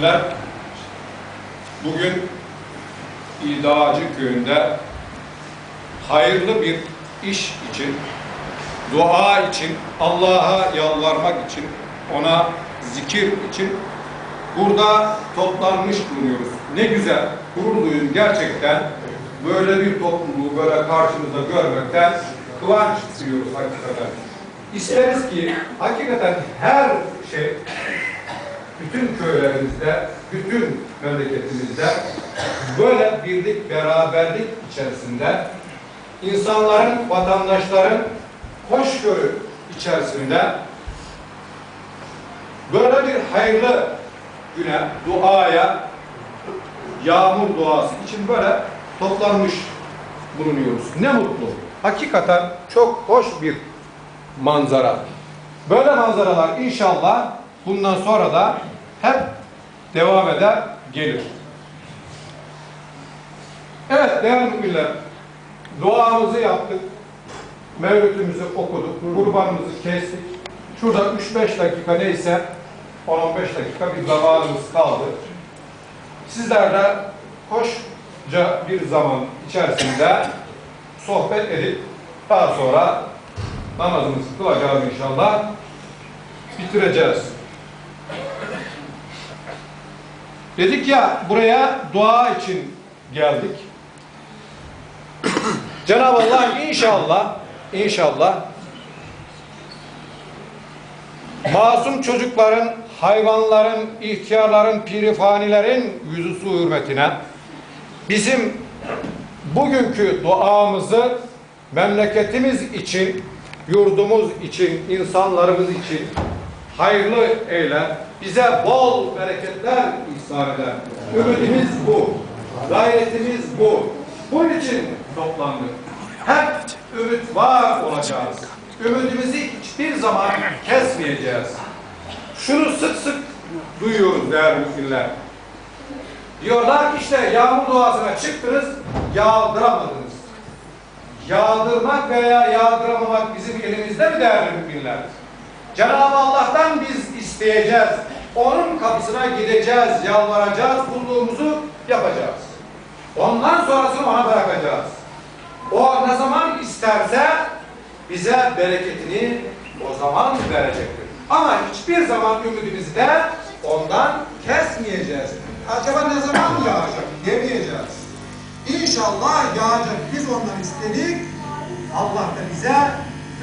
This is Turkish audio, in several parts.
müminler, bugün İdacı köyünde hayırlı bir iş için, dua için, Allah'a yalvarmak için, ona zikir için burada toplanmış bulunuyoruz. Ne güzel, gurur duyun gerçekten böyle bir topluluğu böyle karşımızda görmekten kıvanç duyuyoruz hakikaten. İsteriz ki hakikaten her şey bütün köylerimizde, bütün memleketimizde böyle birlik, beraberlik içerisinde insanların, vatandaşların hoşgörü içerisinde böyle bir hayırlı güne, duaya, yağmur duası için böyle toplanmış bulunuyoruz. Ne mutlu. Hakikaten çok hoş bir manzara. Böyle manzaralar inşallah bundan sonra da hep devam eder, gelir. Evet değerli müminler, duamızı yaptık, mevlütümüzü okuduk, kurbanımızı kestik. Şurada 3-5 dakika neyse 10-15 dakika bir zamanımız kaldı. Sizler de hoşça bir zaman içerisinde sohbet edip daha sonra namazımızı kılacağız inşallah. Bitireceğiz. Dedik ya buraya dua için geldik. Cenab-ı Allah inşallah inşallah masum çocukların, hayvanların, ihtiyarların, pirifanilerin yüzü su hürmetine bizim bugünkü duamızı memleketimiz için, yurdumuz için, insanlarımız için hayırlı eyle, bize bol bereketler eder. Ümidimiz bu, gayretimiz bu. Bunun için toplandık. Hep ümit var olacağız. Ümidimizi hiçbir zaman kesmeyeceğiz. Şunu sık sık duyuyoruz değerli müminler. Diyorlar ki işte yağmur duasına çıktınız, yağdıramadınız. Yağdırmak veya yağdıramamak bizim elimizde mi değerli müminler? Cenab-ı Allah'tan biz isteyeceğiz. Onun kapısına gideceğiz, yalvaracağız, kulluğumuzu yapacağız. Ondan sonrasını ona bırakacağız. O ne zaman isterse bize bereketini o zaman verecektir. Ama hiçbir zaman ümidimizi de ondan kesmeyeceğiz. Acaba ne zaman yağacak demeyeceğiz. İnşallah yağacak. Biz ondan istedik. Allah da bize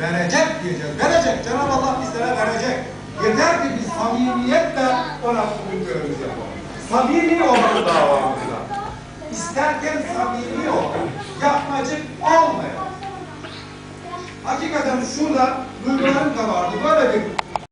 verecek diyeceğiz. Verecek. Cenab-ı Allah bizlere verecek. Yeter ki biz samimiyetle ona kulluklarımızı yapalım. Samimi olalım davamızda. İsterken samimi olalım. Yapmacık olmayalım. Hakikaten şurada duygularım da vardı. Böyle bir